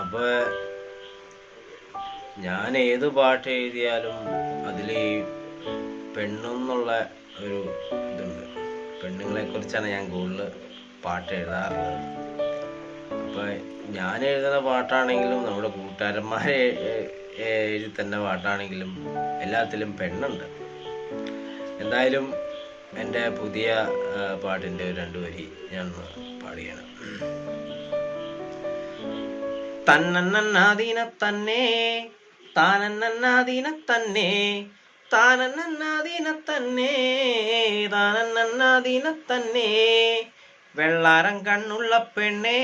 അപ്പോൾ ഞാൻ ഏത് പാട്ട് എഴുതിയാലും അതിൽ പെണ്ണെന്നുള്ള ഒരു ഇതുണ്ട്. പെണ്ണുങ്ങളെ കുറിച്ചാണ് ഞാൻ കൂടുതൽ പാട്ട് എഴുതാറുള്ളത്. അപ്പോൾ ഞാൻ എഴുതുന്ന പാട്ടാണെങ്കിലും നമ്മുടെ കൂട്ടുകാരന്മാരെ എഴുതി തന്നെ പാട്ടാണെങ്കിലും എല്ലാത്തിലും പെണ്ണുണ്ട്. എന്തായാലും എന്റെ പുതിയ പാട്ടിന്റെ രണ്ട് വരി ഞാൻ പാടുകയാണ് തന്നന്നാദീന തന്നെ താനന്നാദീന തന്നെ താനന്നാദീന തന്നെ താനന്നാദീന തന്നെ വെള്ളാരം കണ്ണുള്ള പെണ്ണേ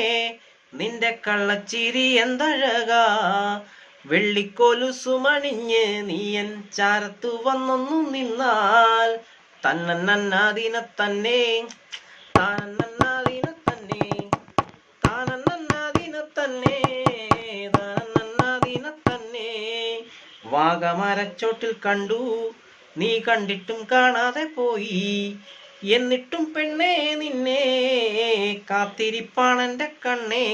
നിന്റെ കള്ളച്ചിരി എന്തഴകാ? നീ നീയൻ ചാരത്തു വന്നൊന്നു നിന്നാൽ തന്നന്നാദീന തന്നെ താനന്നാദീന തന്നെ താനന്നാദീന തന്നെ വാഗമരച്ചോട്ടിൽ കണ്ടു നീ കണ്ടിട്ടും കാണാതെ പോയി. എന്നിട്ടും പെണ്ണേ നിന്നെ കാത്തിരിപ്പാണെന്റെ കണ്ണേ.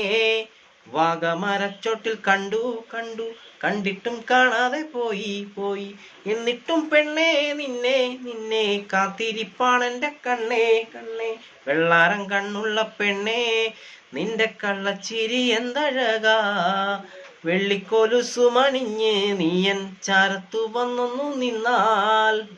വാഗമരച്ചോട്ടിൽ കണ്ടു കണ്ടു. കണ്ടിട്ടും കാണാതെ പോയി പോയി. എന്നിട്ടും പെണ്ണേ നിന്നെ നിന്നെ. കാത്തിരിപ്പാണെന്റെ കണ്ണേ കണ്ണേ. വെള്ളാരം കണ്ണുള്ള പെണ്ണേ നിന്റെ കള്ളച്ചിരി എന്തഴകാ? വെള്ളിക്കൊലുസുമണിഞ്ഞ് നീയൻ ചാരത്തു വന്നൊന്നു നിന്നാൽ.